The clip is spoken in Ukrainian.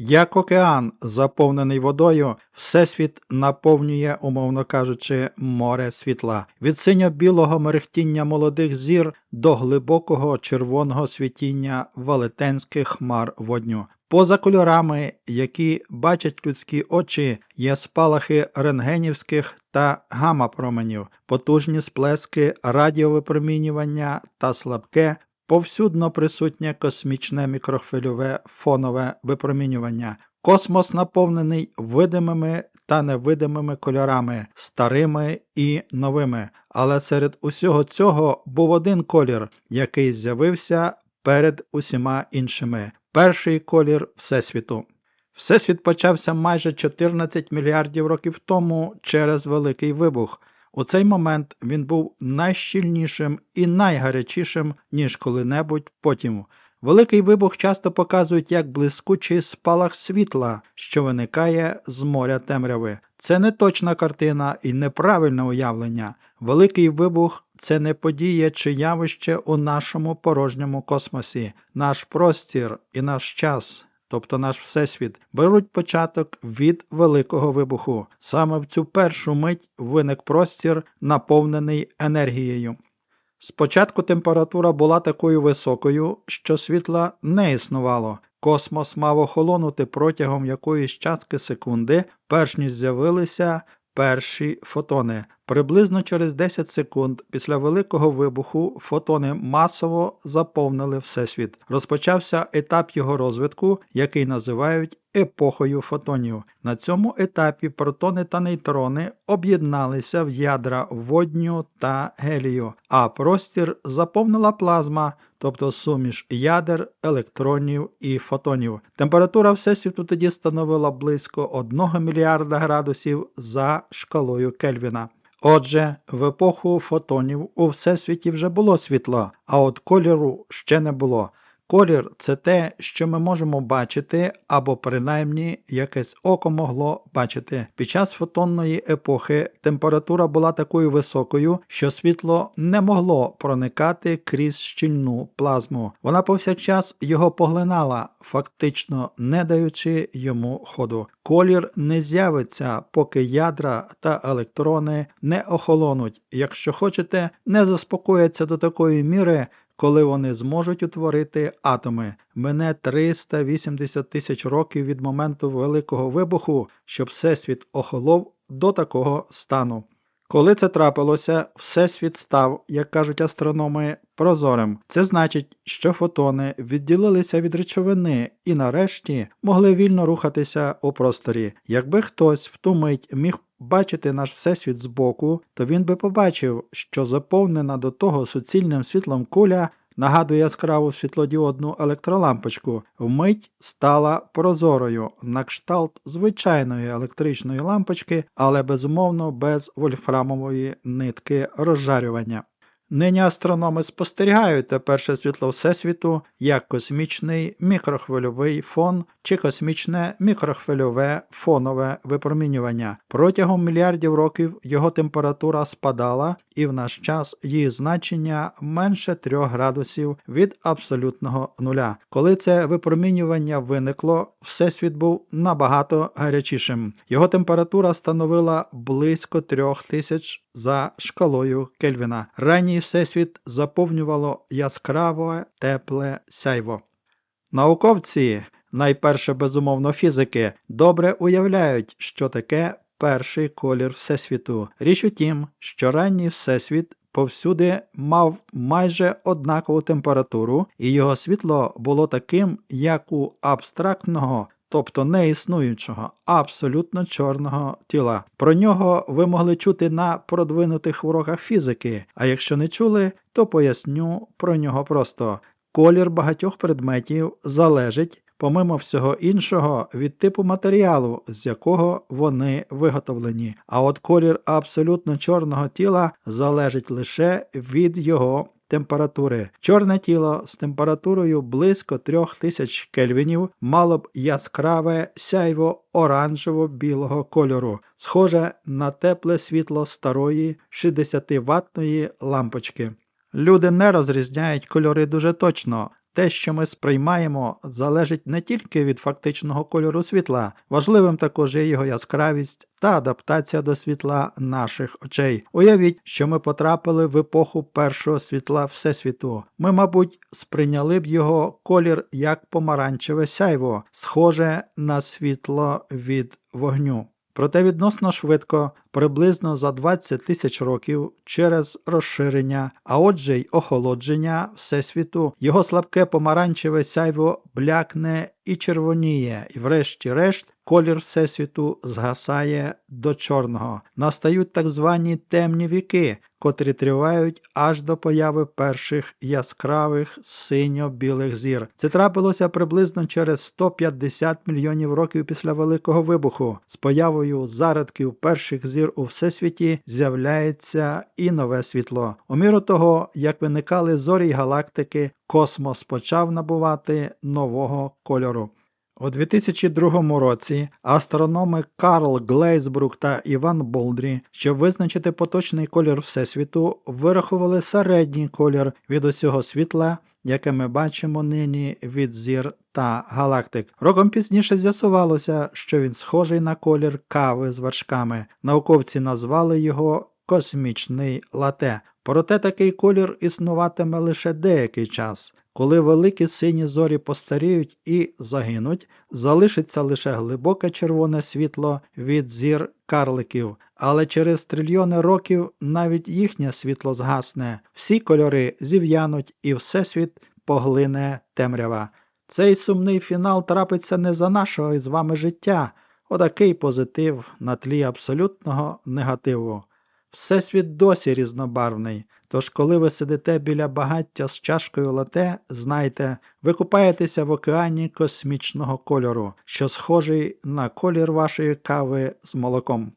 Як океан, заповнений водою, всесвіт наповнює, умовно кажучи, море світла від синьо-білого мерехтіння молодих зір до глибокого червоного світіння велетенських хмар водню. Поза кольорами, які бачать людські очі, є спалахи рентгенівських та гамма-променів, потужні сплески радіовипромінювання та слабке, повсюдно присутнє космічне мікрохвильове фонове випромінювання. Космос наповнений видимими та невидимими кольорами, старими і новими. Але серед усього цього був один колір, який з'явився перед усіма іншими перший колір Всесвіту. Всесвіт почався майже 14 мільярдів років тому через Великий Вибух. У цей момент він був найщільнішим і найгарячішим, ніж коли-небудь потім. Великий вибух часто показують як блискучий спалах світла, що виникає з моря темряви. Це не точна картина і неправильне уявлення. Великий вибух це не подія чи явище у нашому порожньому космосі, наш простір і наш час. Тобто наш Всесвіт, беруть початок від Великого вибуху. Саме в цю першу мить виник простір, наповнений енергією. Спочатку температура була такою високою, що світла не існувало. Космос мав охолонути протягом якоїсь частки секунди, перш ніж з'явилися перші фотони. Приблизно через 10 секунд після великого вибуху фотони масово заповнили Всесвіт. Розпочався етап його розвитку, який називають епохою фотонів. На цьому етапі протони та нейтрони об'єдналися в ядра водню та гелію, а простір заповнила плазма, тобто суміш ядер, електронів і фотонів. Температура Всесвіту тоді становила близько 1 мільярда градусів за шкалою Кельвіна. Отже, в епоху фотонів у всесвіті вже було світло, а от кольору ще не було. Колір це те, що ми можемо бачити, або принаймні якесь око могло бачити. Під час фотонної епохи температура була такою високою, що світло не могло проникати крізь щільну плазму. Вона повсякчас його поглинала, фактично не даючи йому ходу. Колір не з'явиться, поки ядра та електрони не охолонуть. Якщо хочете, не заспокояться до такої міри коли вони зможуть утворити атоми. Мене 380 тисяч років від моменту Великого вибуху, щоб Всесвіт охолов до такого стану. Коли це трапилося, Всесвіт став, як кажуть астрономи, прозорим. Це значить, що фотони відділилися від речовини і нарешті могли вільно рухатися у просторі. Якби хтось в ту мить міг бачити наш всесвіт збоку, то він би побачив, що заповнена до того суцільним світлом куля нагадує яскраву світлодіодну електролампочку, вмить стала прозорою на кшталт звичайної електричної лампочки, але безумовно без вольфрамової нитки розжарювання. Нині астрономи спостерігають перше світло Всесвіту як космічний мікрохвильовий фон чи космічне мікрохвильове фонове випромінювання. Протягом мільярдів років його температура спадала, і в наш час її значення менше 3 градусів від абсолютного нуля. Коли це випромінювання виникло, всесвіт був набагато гарячішим. Його температура становила близько 3000 за шкалою Кельвіна. Ранній всесвіт заповнювало яскраве тепле сяйво. Науковці, найперше безумовно фізики, добре уявляють, що таке перший колір Всесвіту. Річ у тім, що ранній Всесвіт повсюди мав майже однакову температуру, і його світло було таким, як у абстрактного тобто неіснуючого, абсолютно чорного тіла. Про нього ви могли чути на продвинутих уроках фізики, а якщо не чули, то поясню про нього просто. Колір багатьох предметів залежить, помимо всього іншого, від типу матеріалу, з якого вони виготовлені. А от колір абсолютно чорного тіла залежить лише від його температури. Чорне тіло з температурою близько 3000 кельвінів мало б яскраве сяйво оранжево-білого кольору, схоже на тепле світло старої 60 ваттної лампочки. Люди не розрізняють кольори дуже точно. Те, що ми сприймаємо, залежить не тільки від фактичного кольору світла, важливим також є його яскравість та адаптація до світла наших очей. Уявіть, що ми потрапили в епоху першого світла Всесвіту. Ми, мабуть, сприйняли б його колір як помаранчеве сяйво, схоже на світло від вогню. Проте відносно швидко, приблизно за 20 тисяч років через розширення, а отже й охолодження Всесвіту, його слабке помаранчеве сяйво блякне і червоніє, і врешті-решт колір Всесвіту згасає до чорного. Настають так звані темні віки, котрі тривають аж до появи перших яскравих синьо-білих зір. Це трапилося приблизно через 150 мільйонів років після Великого вибуху. З появою зародків перших зір у всесвіті з'являється і нове світло. У міру того, як виникали зорі й галактики, космос почав набувати нового кольору. У 2002 році астрономи Карл Глейсбрук та Іван Болдрі, щоб визначити поточний колір Всесвіту, вирахували середній колір від усього світла, яке ми бачимо нині від зір та галактик. Роком пізніше з'ясувалося, що він схожий на колір кави з вершками. Науковці назвали його космічний лате. Проте такий колір існуватиме лише деякий час. Коли великі сині зорі постаріють і загинуть, залишиться лише глибоке червоне світло від зір карликів, але через трильйони років навіть їхнє світло згасне, всі кольори зів'януть і всесвіт поглине темрява. Цей сумний фінал трапиться не за нашого із вами життя, отакий позитив на тлі абсолютного негативу. Всесвіт досі різнобарвний, тож коли ви сидите біля багаття з чашкою лате, знайте, ви купаєтеся в океані космічного кольору, що схожий на колір вашої кави з молоком.